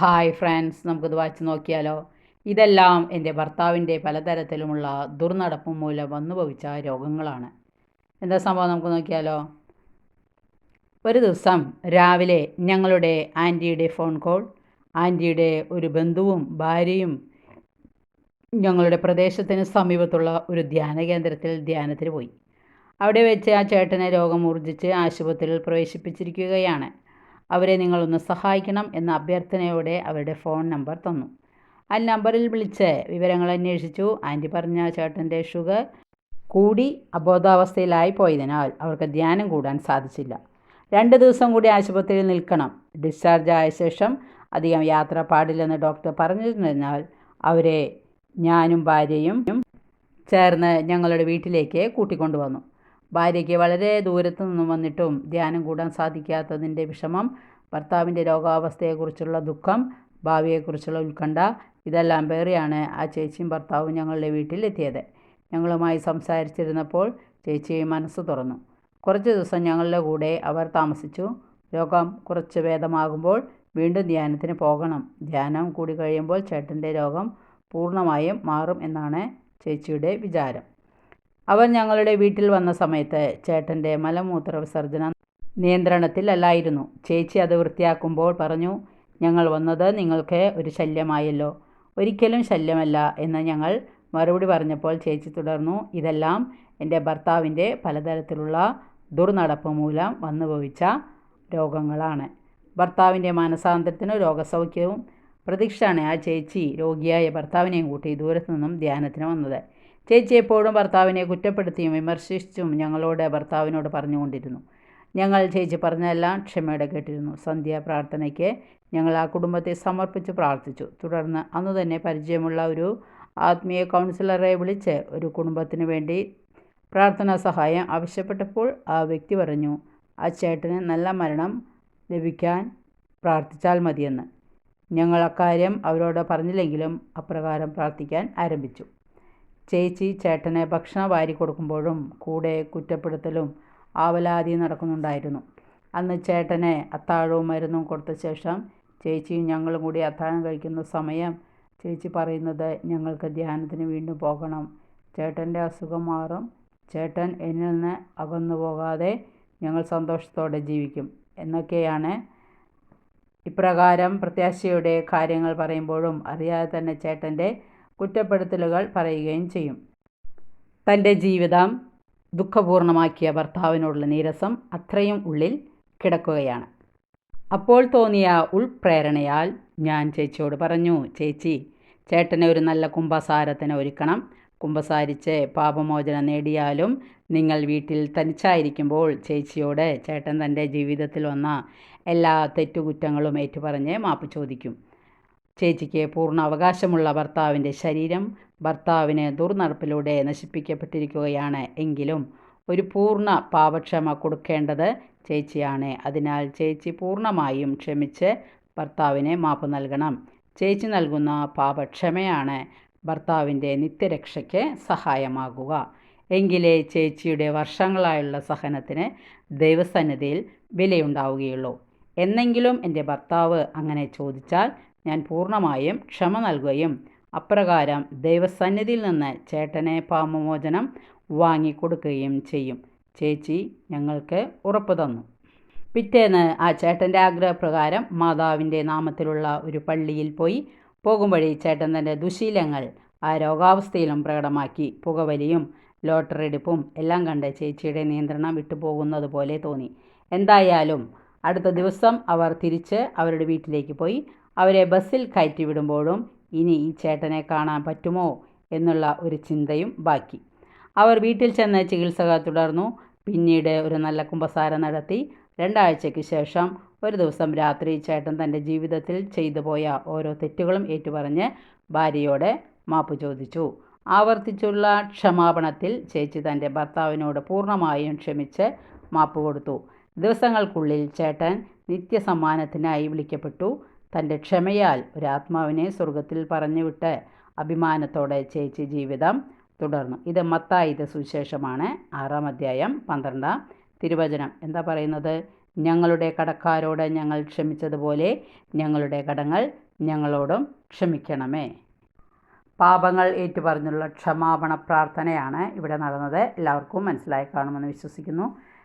Hi friends നമുക്കിത് വായിച്ച് നോക്കിയാലോ? ഇതെല്ലാം എന്റെ ഭർത്താവിന്റെ പലതരത്തിലുമുള്ള ദുർനടപ്പും മൂലം വന്നുഭവിച്ച രോഗങ്ങളാണ്. എന്താ സംഭവം നമുക്ക് നോക്കിയാലോ? ഒരു ദിവസം രാവിലെ ഞങ്ങളുടെ ആന്റിയുടെ ഫോൺ കോൾ ആന്റിയുടെ ഒരു ബന്ധുവും ഭാര്യയും ഞങ്ങളുടെ പ്രദേശത്തിന് സമീപത്തുള്ള ഒരു ധ്യാന കേന്ദ്രത്തിൽ ധ്യാനത്തിന് പോയി. അവിടെ വെച്ച് ആ ചേട്ടനെ രോഗം ഊർജിച്ച് ആശുപത്രിയിൽ പ്രവേശിപ്പിച്ചിരിക്കുകയാണ്. അവരെ നിങ്ങളൊന്ന് സഹായിക്കണം എന്ന അഭ്യർത്ഥനയോടെ അവരുടെ ഫോൺ നമ്പർ തന്നു. ആ നമ്പറിൽ വിളിച്ച് വിവരങ്ങൾ അന്വേഷിച്ചു. ആന്റി പറഞ്ഞ ചേട്ടന്റെ ഷുഗർ കൂടി അബോധാവസ്ഥയിലായി പോയതിനാൽ അവർക്ക് ധ്യാനം കൂടാൻ സാധിച്ചില്ല. രണ്ട് ദിവസം കൂടി ആശുപത്രിയിൽ നിൽക്കണം. ഡിസ്ചാർജ് ആയ ശേഷം അധികം യാത്ര പാടില്ലെന്ന് ഡോക്ടർ പറഞ്ഞിരുന്നതിനാൽ അവരെ ഞാനും ഭാര്യയും ചേർന്ന് ഞങ്ങളുടെ വീട്ടിലേക്ക് കൂട്ടിക്കൊണ്ടുവന്നു. ഭാര്യയ്ക്ക് വളരെ ദൂരത്തു നിന്നും വന്നിട്ടും ധ്യാനം കൂടാൻ സാധിക്കാത്തതിന്റെ വിഷമം ഭർത്താവിന്റെ രോഗാവസ്ഥയെക്കുറിച്ചുള്ള ദുഃഖം ഭാവിയെക്കുറിച്ചുള്ള ഉത്കണ്ഠ ഇതെല്ലാം പേറിയാണ് ആ ചേച്ചിയും ഭർത്താവും ഞങ്ങളുടെ വീട്ടിലെത്തിയത്. ഞങ്ങളുമായി സംസാരിച്ചിരുന്നപ്പോൾ ചേച്ചി മനസ്സ് തുറന്നു. കുറച്ച് ദിവസം ഞങ്ങളുടെ കൂടെ അവർ താമസിച്ചു. രോഗം കുറച്ച് ഭേദമാകുമ്പോൾ വീണ്ടും ധ്യാനത്തിന് പോകണം. ധ്യാനം കൂടി കഴിയുമ്പോൾ ചേട്ടന്റെ രോഗം പൂർണമായും മാറും എന്നാണ് ചേച്ചിയുടെ വിചാരം. അവർ ഞങ്ങളുടെ വീട്ടിൽ വന്ന സമയത്ത് ചേട്ടന്റെ മലമൂത്ര വിസർജനം നിയന്ത്രണത്തിലല്ലായിരുന്നു. ചേച്ചി അത് വൃത്തിയാക്കുമ്പോൾ പറഞ്ഞു ഞങ്ങൾ വന്നത് നിങ്ങൾക്ക് ഒരു ശല്യമായല്ലോ. ഒരിക്കലും ശല്യമല്ല എന്ന് ഞങ്ങൾ മറുപടി പറഞ്ഞപ്പോൾ ചേച്ചി തുടർന്നു ഇതെല്ലാം എന്റെ ഭർത്താവിന്റെ പലതരത്തിലുള്ള ദുർനടപ്പ് മൂലം വന്നുഭവിച്ച രോഗങ്ങളാണ്. ഭർത്താവിന്റെ മാനസാന്തരത്തിനും രോഗസൗഖ്യവും പ്രതീക്ഷയാണ് ആ ചേച്ചി രോഗിയായ ഭർത്താവിനെയും കൂട്ടി ദൂരത്തു നിന്നും ധ്യാനത്തിന് വന്നത്. ചേച്ചി എപ്പോഴും ഭർത്താവിനെ കുറ്റപ്പെടുത്തിയും വിമർശിച്ചും ഞങ്ങളോട് ഭർത്താവിനോട് പറഞ്ഞുകൊണ്ടിരുന്നു. ഞങ്ങൾ ചേച്ചി പറഞ്ഞതെല്ലാം ക്ഷമയോടെ കേട്ടിരുന്നു. സന്ധ്യ പ്രാർത്ഥനയ്ക്ക് ഞങ്ങൾ ആ കുടുംബത്തെ സമർപ്പിച്ച് പ്രാർത്ഥിച്ചു. തുടർന്ന് അന്ന് തന്നെ പരിചയമുള്ള ഒരു ആത്മീയ കൗൺസിലറെ വിളിച്ച് ഒരു കുടുംബത്തിന് വേണ്ടി പ്രാർത്ഥനാ സഹായം ആവശ്യപ്പെട്ടപ്പോൾ ആ വ്യക്തി പറഞ്ഞു ആ ചേട്ടന് നല്ല മരണം ലഭിക്കാൻ പ്രാർത്ഥിച്ചാൽ മതിയെന്ന്. ഞങ്ങൾ അക്കാര്യം അവരോട് പറഞ്ഞില്ലെങ്കിലും അപ്രകാരം പ്രാർത്ഥിക്കാൻ ആരംഭിച്ചു. ചേച്ചി ചേട്ടനെ ഭക്ഷണം വാരി കൊടുക്കുമ്പോഴും കൂടെ കുറ്റപ്പെടുത്തലും ആവലാതിയും നടക്കുന്നുണ്ടായിരുന്നു. അന്ന് ചേട്ടനെ അത്താഴവും മരുന്നും കൊടുത്ത ശേഷം ചേച്ചിയും ഞങ്ങളും കൂടി അത്താഴം കഴിക്കുന്ന സമയം ചേച്ചി പറയുന്നത് ഞങ്ങൾക്ക് ധ്യാനത്തിന് വീണ്ടും പോകണം. ചേട്ടന്റെ അസുഖം മാറും. ചേട്ടൻ എന്നിൽ നിന്ന് അകന്നു പോകാതെ ഞങ്ങൾ സന്തോഷത്തോടെ ജീവിക്കും. എന്നൊക്കെയാണ് ഇപ്രകാരം പ്രത്യാശയുടെ കാര്യങ്ങൾ പറയുമ്പോഴും അറിയാതെ തന്നെ ചേട്ടന്റെ കുറ്റപ്പെടുത്തലുകൾ പറയുകയും ചെയ്യും. തന്റെ ജീവിതം ദുഃഖപൂർണമാക്കിയ ഭർത്താവിനോടുള്ള നീരസം അത്രയും ഉള്ളിൽ കിടക്കുകയാണ്. അപ്പോൾ തോന്നിയ ഉൾപ്രേരണയാൽ ഞാൻ ചേച്ചിയോട് പറഞ്ഞു ചേച്ചി ചേട്ടനെ ഒരു നല്ല കുംഭസാരത്തിന് ഒരുക്കണം. കുംഭസാരിച്ച് പാപമോചനം നേടിയാലും നിങ്ങൾ വീട്ടിൽ തനിച്ചായിരിക്കുമ്പോൾ ചേച്ചിയോട് ചേട്ടൻ തന്റെ ജീവിതത്തിൽ വന്ന എല്ലാ തെറ്റുകുറ്റങ്ങളും ഏറ്റുപറഞ്ഞ് മാപ്പ് ചോദിക്കും. ചേച്ചിക്ക് പൂർണ അവകാശമുള്ള ഭർത്താവിന്റെ ശരീരം ഭർത്താവിന് ദുർനടപ്പിലൂടെ നശിപ്പിക്കപ്പെട്ടിരിക്കുകയാണ്. എങ്കിലും ഒരു പൂർണ പാപക്ഷമ കൊടുക്കേണ്ടത് ചേച്ചിയാണ്. അതിനാൽ ചേച്ചി പൂർണമായും ക്ഷമിച്ച് ഭർത്താവിന് മാപ്പ് നൽകണം. ചേച്ചി നൽകുന്ന പാപക്ഷമയാണ് ഭർത്താവിന്റെ നിത്യരക്ഷയ്ക്ക് സഹായമാകുക. എങ്കിലേ ചേച്ചിയുടെ വർഷങ്ങളായുള്ള സഹനത്തിന് ദൈവസന്നിധിയിൽ വിലയുണ്ടാവുകയുള്ളൂ. എന്നെങ്കിലും എന്റെ ഭർത്താവ് അങ്ങനെ ചോദിച്ചാൽ ഞാൻ പൂർണമായും ക്ഷമ നൽകുകയും അപ്രകാരം ദൈവസന്നിധിയിൽ നിന്ന് ചേട്ടനെ പാപമോചനം വാങ്ങിക്കൊടുക്കുകയും ചെയ്യും. ചേച്ചി ഞങ്ങൾക്ക് ഉറപ്പ് തന്നു. പിറ്റേന്ന് ആ ചേട്ടന്റെ ആഗ്രഹപ്രകാരം മാതാവിന്റെ നാമത്തിലുള്ള ഒരു പള്ളിയിൽ പോയി പോകും വഴി ചേട്ടൻ തന്റെ ദുശീലങ്ങൾ ആ രോഗാവസ്ഥയിലും പ്രകടമാക്കി. പുകവലിയും ലോട്ടറി എടുപ്പും എല്ലാം കണ്ട് ചേച്ചിയുടെ നിയന്ത്രണം വിട്ടുപോകുന്നത് പോലെ തോന്നി. എന്തായാലും അടുത്ത ദിവസം അവർ തിരിച്ച് അവരുടെ വീട്ടിലേക്ക് പോയി. അവരെ ബസ്സിൽ കയറ്റി വിടുമ്പോഴും ഇനി ഈ ചേട്ടനെ കാണാൻ പറ്റുമോ എന്നുള്ള ഒരു ചിന്തയും ബാക്കി. അവർ വീട്ടിൽ ചെന്ന് ചികിത്സ തുടർന്നു. പിന്നീട് ഒരു നല്ല കുമ്പസാരം നടത്തി. രണ്ടാഴ്ചയ്ക്ക് ശേഷം ഒരു ദിവസം രാത്രി ചേട്ടൻ തന്റെ ജീവിതത്തിൽ ചെയ്തു പോയ ഓരോ തെറ്റുകളും ഏറ്റുപറഞ്ഞ് ഭാര്യയോട് മാപ്പ് ചോദിച്ചു. ആവർത്തിച്ചുള്ള ക്ഷമാപണത്തിൽ ചേച്ചി തന്റെ ഭർത്താവിനോട് പൂർണമായും ക്ഷമിച്ച് മാപ്പ് കൊടുത്തു. ദിവസങ്ങൾക്കുള്ളിൽ ചേട്ടൻ നിത്യസമ്മാനത്തിനായി വിളിക്കപ്പെട്ടു. തന്റെ ക്ഷമയാൽ ഒരാത്മാവിനെ സ്വർഗത്തിൽ പറഞ്ഞുവിട്ട് അഭിമാനത്തോടെ ചേച്ചി ജീവിതം തുടർന്നു. ഇത് മത്തായിയുടെ സുവിശേഷമാണ്. ആറാം അധ്യായം പന്ത്രണ്ടാം തിരുവചനം. എന്താ പറയുന്നത്? ഞങ്ങളുടെ കടക്കാരോട് ഞങ്ങൾ ക്ഷമിച്ചതുപോലെ ഞങ്ങളുടെ കടങ്ങൾ ഞങ്ങളോടും ക്ഷമിക്കണമേ. പാപങ്ങൾ ഏറ്റുപറഞ്ഞുള്ള ക്ഷമാപണ പ്രാർത്ഥനയാണ് ഇവിടെ നടന്നത്. എല്ലാവർക്കും മനസ്സിലായി കാണുമെന്ന് വിശ്വസിക്കുന്നു.